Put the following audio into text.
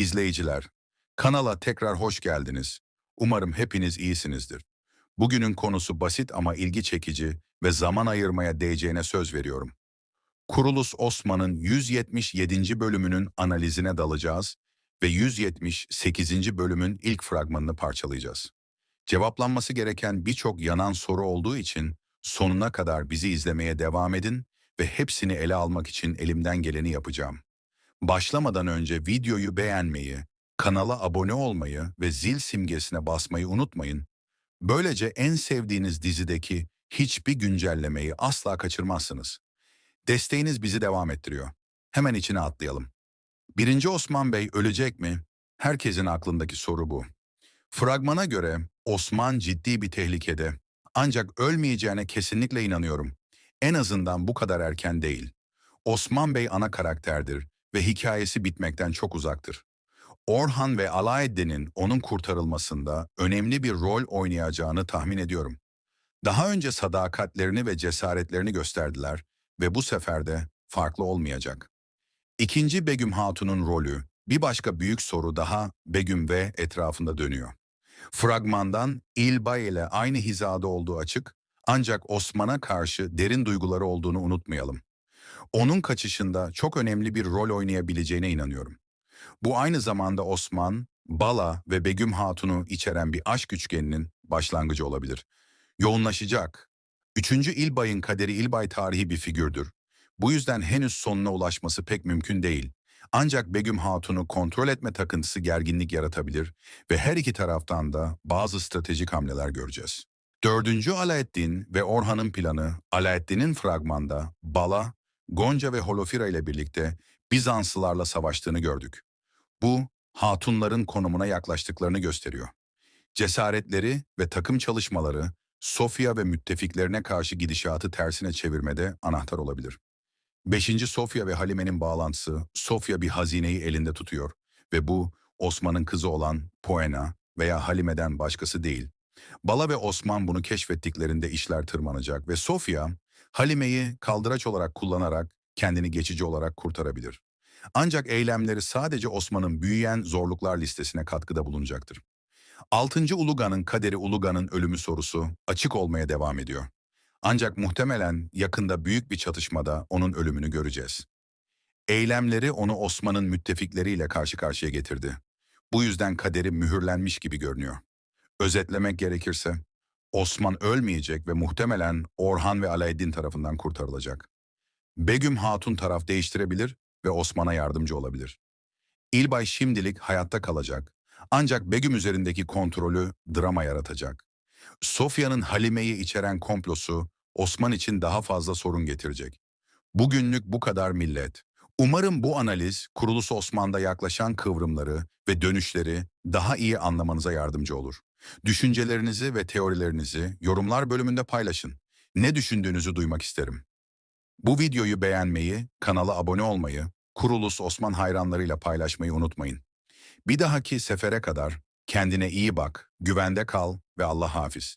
izleyiciler, kanala tekrar hoş geldiniz. Umarım hepiniz iyisinizdir. Bugünün konusu basit ama ilgi çekici ve zaman ayırmaya değeceğine söz veriyorum. Kurulus Osman'ın 177. bölümünün analizine dalacağız ve 178. bölümün ilk fragmanını parçalayacağız. Cevaplanması gereken birçok yanan soru olduğu için sonuna kadar bizi izlemeye devam edin ve hepsini ele almak için elimden geleni yapacağım. Başlamadan önce videoyu beğenmeyi, kanala abone olmayı ve zil simgesine basmayı unutmayın. Böylece en sevdiğiniz dizideki hiçbir güncellemeyi asla kaçırmazsınız. Desteğiniz bizi devam ettiriyor. Hemen içine atlayalım. Birinci Osman Bey ölecek mi? Herkesin aklındaki soru bu. Fragmana göre Osman ciddi bir tehlikede. Ancak ölmeyeceğine kesinlikle inanıyorum. En azından bu kadar erken değil. Osman Bey ana karakterdir ve hikayesi bitmekten çok uzaktır. Orhan ve Alaeddin'in onun kurtarılmasında önemli bir rol oynayacağını tahmin ediyorum. Daha önce sadakatlerini ve cesaretlerini gösterdiler ve bu sefer de farklı olmayacak. İkinci Begüm Hatun'un rolü, bir başka büyük soru daha Begüm ve etrafında dönüyor. Fragmandan İlbay ile aynı hizada olduğu açık, ancak Osman'a karşı derin duyguları olduğunu unutmayalım. Onun kaçışında çok önemli bir rol oynayabileceğine inanıyorum. Bu aynı zamanda Osman, Bala ve Begüm Hatun'u içeren bir aşk üçgeninin başlangıcı olabilir. Yoğunlaşacak. Üçüncü İlbay'ın kaderi İlbay tarihi bir figürdür. Bu yüzden henüz sonuna ulaşması pek mümkün değil. Ancak Begüm Hatun'u kontrol etme takıntısı gerginlik yaratabilir ve her iki taraftan da bazı stratejik hamleler göreceğiz. Dördüncü Alaeddin ve Orhan'ın planı, Alaeddin'in fragmanda Bala, Gonca ve Holofira ile birlikte Bizanslılarla savaştığını gördük. Bu, hatunların konumuna yaklaştıklarını gösteriyor. Cesaretleri ve takım çalışmaları, Sofya ve müttefiklerine karşı gidişatı tersine çevirmede anahtar olabilir. Beşinci Sofya ve Halime'nin bağlantısı, Sofya bir hazineyi elinde tutuyor ve bu Osman'ın kızı olan Poena veya Halime'den başkası değil. Bala ve Osman bunu keşfettiklerinde işler tırmanacak ve Sofya, Halime'yi kaldıraç olarak kullanarak kendini geçici olarak kurtarabilir. Ancak eylemleri sadece Osman'ın büyüyen zorluklar listesine katkıda bulunacaktır. 6. Uluga'nın kaderi Uluga'nın ölümü sorusu açık olmaya devam ediyor. Ancak muhtemelen yakında büyük bir çatışmada onun ölümünü göreceğiz. Eylemleri onu Osman'ın müttefikleriyle karşı karşıya getirdi. Bu yüzden kaderi mühürlenmiş gibi görünüyor. Özetlemek gerekirse, Osman ölmeyecek ve muhtemelen Orhan ve Alaeddin tarafından kurtarılacak. Begüm Hatun taraf değiştirebilir ve Osman'a yardımcı olabilir. İlbay şimdilik hayatta kalacak ancak Begüm üzerindeki kontrolü drama yaratacak. Sofya'nın Halime'yi içeren komplosu Osman için daha fazla sorun getirecek. Bugünlük bu kadar millet. Umarım bu analiz kuruluş Osman'da yaklaşan kıvrımları ve dönüşleri daha iyi anlamanıza yardımcı olur. Düşüncelerinizi ve teorilerinizi yorumlar bölümünde paylaşın. Ne düşündüğünüzü duymak isterim. Bu videoyu beğenmeyi, kanala abone olmayı, Kurulus Osman hayranlarıyla paylaşmayı unutmayın. Bir dahaki sefere kadar kendine iyi bak, güvende kal ve Allah hafiz.